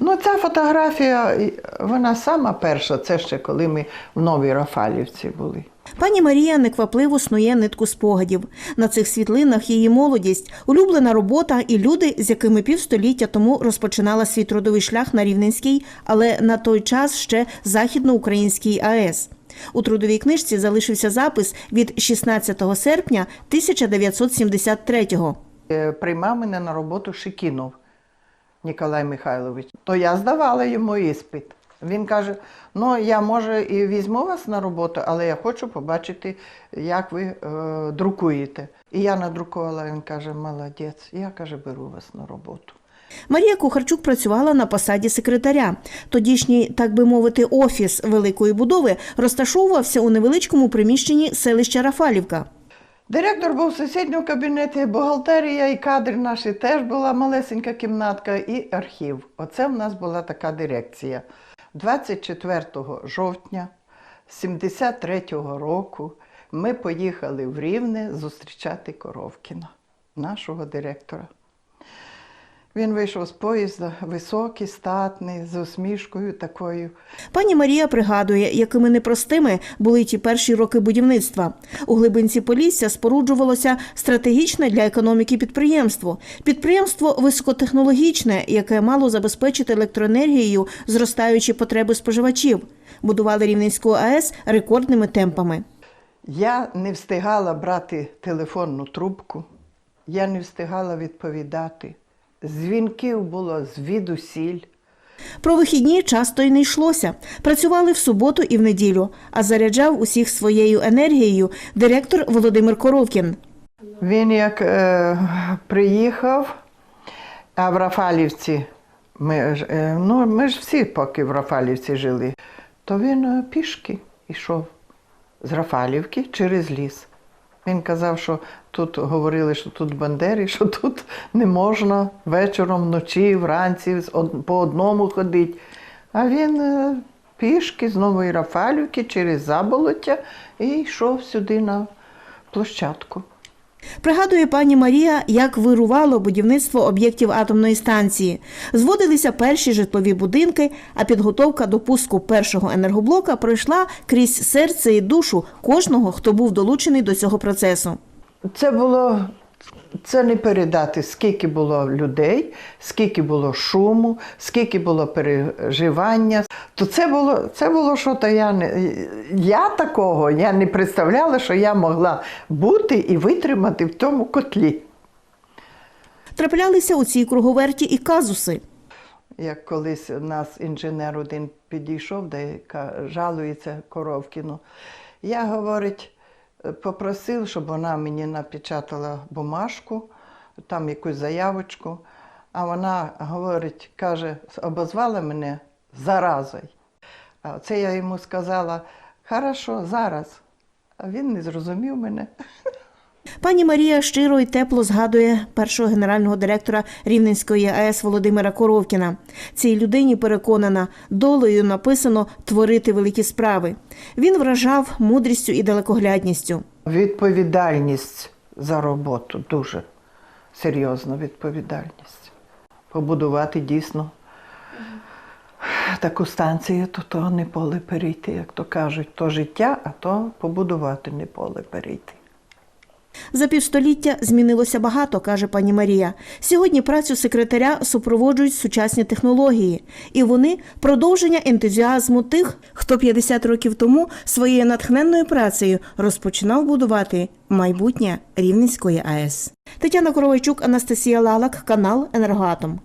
Ну, ця фотографія, вона сама перша, це ще коли ми в Новій Рафалівці були. Пані Марія неквапливо снує нитку спогадів. На цих світлинах її молодість, улюблена робота і люди, з якими півстоліття тому розпочинала свій трудовий шлях на Рівненській, але на той час ще західноукраїнській АЕС. У трудовій книжці залишився запис від 16 серпня 1973-го. Е, Приймав мене на роботу Шикінов Ніколай Михайлович. То я здавала йому іспит. Він каже: ну я може і візьму вас на роботу, але я хочу побачити, як ви е, друкуєте. І я надрукувала, він каже, молодець, я каже, беру вас на роботу. Марія Кухарчук працювала на посаді секретаря. Тодішній, так би мовити, офіс великої будови розташовувався у невеличкому приміщенні селища Рафалівка. Директор був в сусідньому кабінеті, бухгалтерія і кадри наші теж була малесенька кімнатка і архів. Оце в нас була така дирекція. 24 жовтня 73-го року ми поїхали в Рівне зустрічати Коровкіна, нашого директора. Він вийшов з поїзда, високий, статний, з усмішкою такою. Пані Марія пригадує, якими непростими були ті перші роки будівництва. У глибинці Полісся споруджувалося стратегічне для економіки підприємство. Підприємство високотехнологічне, яке мало забезпечити електроенергією зростаючі потреби споживачів. Будували Рівненську АЕС рекордними темпами. Я не встигала брати телефонну трубку, я не встигала відповідати. Дзвінків було звідусіль. Про вихідні часто й не йшлося. Працювали в суботу і в неділю, а заряджав усіх своєю енергією директор Володимир Коровкін. Він як е, приїхав, а в Рафалівці, ми, ж, е, ну, ми ж всі поки в Рафалівці жили, то він е, пішки йшов з Рафалівки через ліс. Він казав, що тут говорили, що тут бандери, що тут не можна вечором, вночі, вранці по одному ходити. А він е, пішки з Нової Рафалівки через заболоття і йшов сюди на площадку. Пригадує пані Марія, як вирувало будівництво об'єктів атомної станції. Зводилися перші житлові будинки, а підготовка до пуску першого енергоблока пройшла крізь серце і душу кожного, хто був долучений до цього процесу. Це було це не передати, скільки було людей, скільки було шуму, скільки було переживання. То це було, це було що то я не я такого я не представляла, що я могла бути і витримати в тому котлі. Траплялися у цій круговерті і казуси. Як колись у нас інженер один підійшов, де жалується Коровкіну. Я, говорить, попросив, щоб вона мені напечатала бумажку, там якусь заявочку. А вона говорить, каже, обозвала мене заразою. А це я йому сказала, хорошо, зараз. А він не зрозумів мене. Пані Марія щиро і тепло згадує першого генерального директора Рівненської АЕС Володимира Коровкіна. Цій людині переконана, долею написано творити великі справи. Він вражав мудрістю і далекоглядністю. Відповідальність за роботу дуже серйозна відповідальність. Побудувати дійсно таку станцію, то то не поле перейти, як то кажуть, то життя, а то побудувати не поле перейти. За півстоліття змінилося багато, каже пані Марія. Сьогодні працю секретаря супроводжують сучасні технології, і вони продовження ентузіазму тих, хто 50 років тому своєю натхненною працею розпочинав будувати майбутнє Рівненської АЕС. Тетяна Коровайчук, Анастасія Лалак, канал Енергоатом.